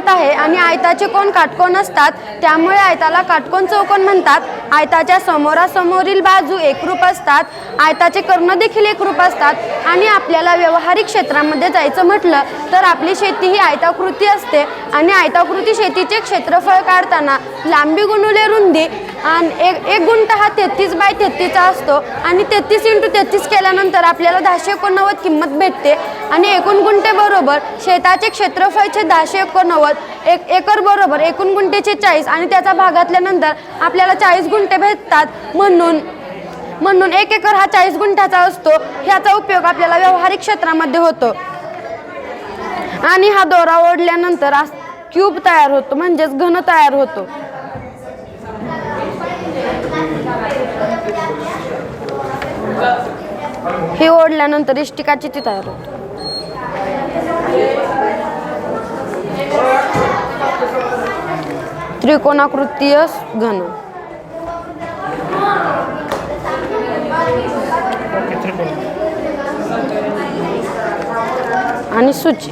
येत आहे आणि आयताचे कोण काटकोण असतात त्यामुळे आयताला काटकोन चौकोन म्हणतात. आयताच्या समोरासमोरील बाजू एकरूप असतात आयताचे कर्ण देखील एकरूप असतात आणि आपल्याला व्यावहारिक क्षेत्रामध्ये जायचं म्हटलं तर आपली शेती ही आयताकृती असते आणि आयताकृती शेतीचे क्षेत्रफळ काढताना लांबी गुणुले रुंदी आणि एक एक गुंट हा तेहतीस बाय तेहतीसचा असतो आणि तेहतीस इंटू तेहतीस केल्यानंतर आपल्याला दहाशे एकोणनव्वद किंमत भेटते आणि एकूण गुंटेबरोबर शेताचे क्षेत्रफळचे दहाशे एकोणनव्वद एक एकर बरोबर एकूण गुंठेचे चाळीस आणि त्याचा भागातल्यानंतर आपल्याला चाळीस गुण गुंठे भेटतात म्हणून. म्हणून एक एकर हा चाळीस गुंठ्याचा असतो. ह्याचा उपयोग आपल्याला व्यावहारिक क्षेत्रामध्ये होतो. आणि हा दोरा ओढल्यानंतर क्यूब तयार होतो म्हणजेच घन तयार होतो. हे ओढल्यानंतर इष्टिकाची ती तयार होतो. त्रिकोणाकृतीय घन. आणि सूची.